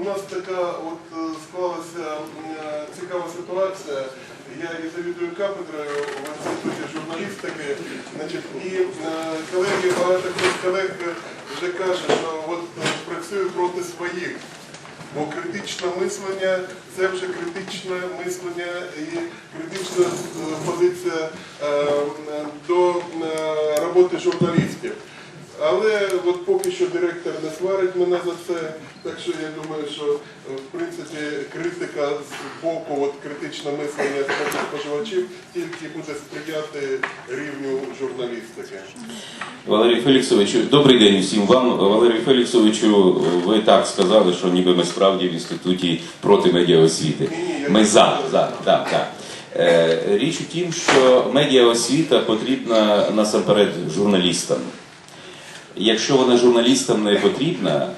у нас така от е, склалася е, цікава ситуація. Я і завідую кафедрою в інституті журналістики. Значить, і е, колеги, багато хто з колег вже каже, що от працюю проти своїх. Бо критичне мислення це вже критичне мислення і критична позиція до роботи журналістів. Але от поки що директор не сварить мене за це, так що я думаю, що е, в принципі критика з боку от, критичне мислення споживачів тільки буде сприяти рівню журналістики. Валерій Феліксовичу, добрий день усім вам. Валерій Феліксовичу, ви так сказали, що ніби ми справді в інституті проти медіаосвіти. Ми за, за, так, так. Е, Річ у тім, що медіаосвіта потрібна насамперед журналістам. Якщо вона журналістам не потрібна,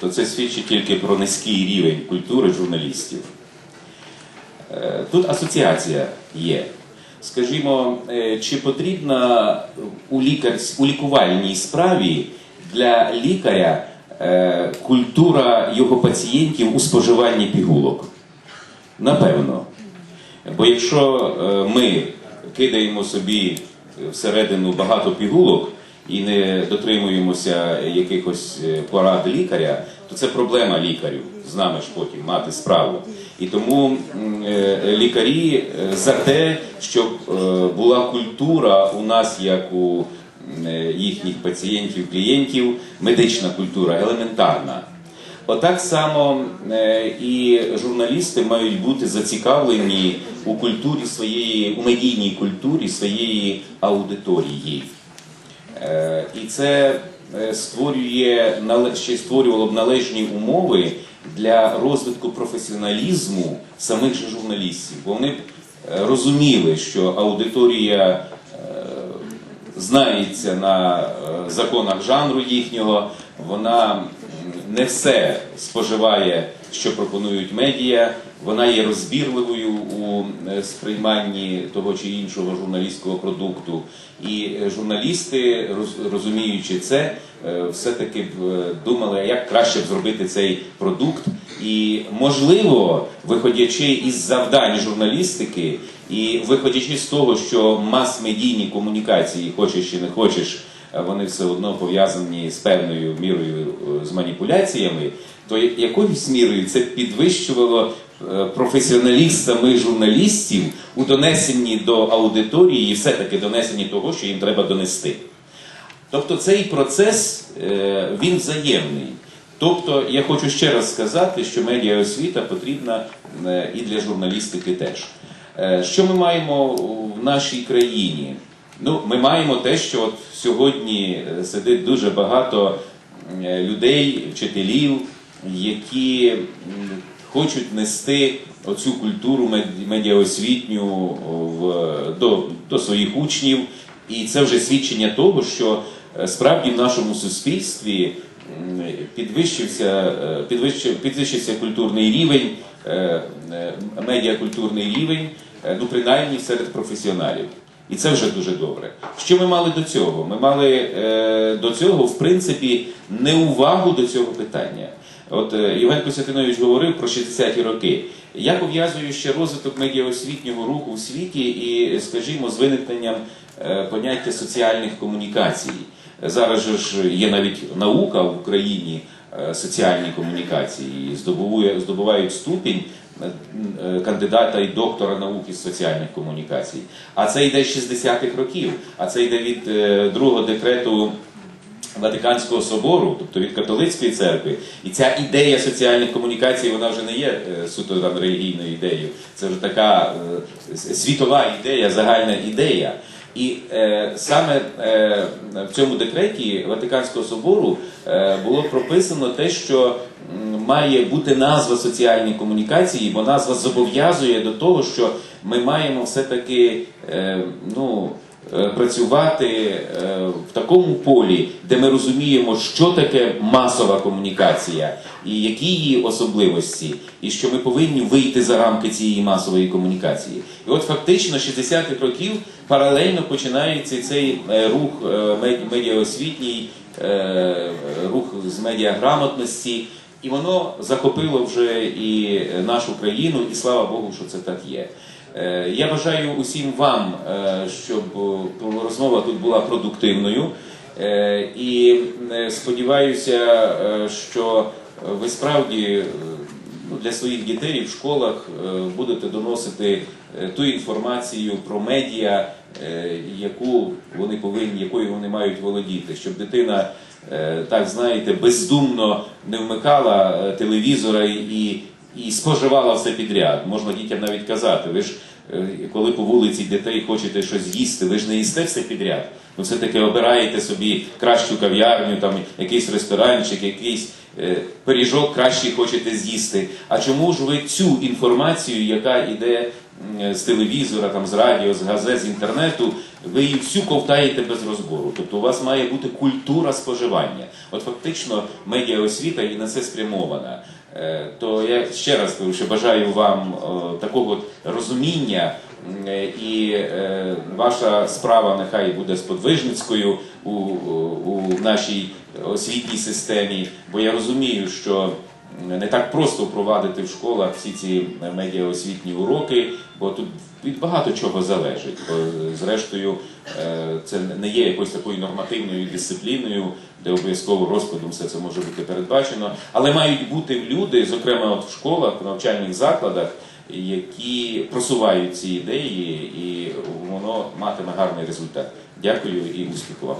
то це свідчить тільки про низький рівень культури журналістів. Е, Тут асоціація є. Скажімо, е, чи потрібна у, лікар... у лікувальній справі для лікаря е, культура його пацієнтів у споживанні пігулок? Напевно. Бо якщо ми кидаємо собі всередину багато пігулок і не дотримуємося якихось е, порад лікаря, то це проблема лікарів з нами ж потім мати справу. І тому е, лікарі е, за те, щоб була культура у нас, як у їхніх пацієнтів, клієнтів, медична культура елементарна. Отак само і журналісти мають бути зацікавлені у культурі своєї, у медійній культурі своєї аудиторії. Е, І це е, створює ще створювало б належні умови для розвитку професіоналізму самих же журналістів. Бо вони б е, розуміли, що аудиторія знається на законах жанру їхнього, вона не все споживає, що пропонують медіа, вона є розбірливою у е, сприйманні того чи іншого журналістського продукту. І е, журналісти, роз- розуміючи це, е, все-таки б думали, як краще б зробити цей продукт. І можливо, виходячи із завдань журналістики, і виходячи з того, що мас-медійні комунікації, хочеш чи не хочеш, вони все одно пов'язані з певною мірою з маніпуляціями, то якоюсь мірою це підвищувало е, професіоналізм самих журналістів у донесенні до аудиторії і все-таки донесенні того, що їм треба донести. Тобто цей процес е, він взаємний. Тобто, я хочу ще раз сказати, що медіаосвіта потрібна е, і для журналістики теж. Що ми маємо в нашій країні? Ну, ми маємо те, що от сьогодні сидить дуже багато людей, вчителів, які хочуть нести оцю культуру мед- медіаосвітню в, до, до своїх учнів. І це вже свідчення того, що е, справді в нашому суспільстві підвищився, е, підвищив, підвищився культурний рівень, е, медіакультурний рівень, ну принаймні серед професіоналів. І це вже дуже добре. Що ми мали до цього? Ми мали е, до цього, в принципі, неувагу до цього питання. От е, Євген Костянтинович говорив про 60-ті роки. Я пов'язую ще розвиток медіаосвітнього руху в світі і, скажімо, з виникненням е, поняття соціальних комунікацій. Зараз ж є навіть наука в Україні е, соціальні комунікації, здобувають ступінь кандидата і доктора науки з соціальних комунікацій. А це йде з 60-х років, а це йде від другого декрету Ватиканського собору, тобто від католицької церкви, і ця ідея соціальних комунікацій, вона вже не є е, суто там релігійною ідеєю. Це вже така е, світова ідея, загальна ідея. І е, саме е, в цьому декреті Ватиканського собору е, було прописано те, що має бути назва соціальні комунікації, бо назва зобов'язує до того, що ми маємо все-таки е, ну, працювати е, в такому полі, де ми розуміємо, що таке масова комунікація і які її особливості, і що ми повинні вийти за рамки цієї масової комунікації. І от фактично з 60-х років паралельно починається цей е, рух е, медіаосвітній, е, рух з медіаграмотності. І воно захопило вже і нашу країну, і слава Богу, що це так є. Е, Я бажаю усім вам, е, щоб е, розмова тут була продуктивною. І сподіваюся, що ви справді ну, для своїх дітей в школах будете доносити ту інформацію про медіа, яку вони повинні, якою вони мають володіти, щоб дитина, так знаєте, бездумно не вмикала телевізора і, і споживала все підряд. Можна дітям навіть казати, ви ж е, коли по вулиці дітей хочете щось їсти, ви ж не їсте все підряд. Ви все-таки обираєте собі кращу кав'ярню, там якийсь ресторанчик, якийсь е, пиріжок кращий хочете з'їсти. А чому ж ви цю інформацію, яка йде з телевізора, там, з радіо, з газет, з інтернету, ви її всю ковтаєте без розбору? Тобто у вас має бути культура споживання. От фактично медіаосвіта і на це спрямована. Е, То я ще раз кажу, що бажаю вам е, такого розуміння, е, і ваша справа нехай буде сподвижницькою у, у нашій освітній системі, бо я розумію, що не так просто впровадити в школах всі ці медіаосвітні уроки, бо тут від багато чого залежить. Бо, зрештою, е, це не є якоюсь такою нормативною дисципліною, де обов'язково розкладом все це може бути передбачено. Але мають бути люди, зокрема от в школах, в навчальних закладах, які просувають ці ідеї, і воно матиме гарний результат. Дякую і успіху вам.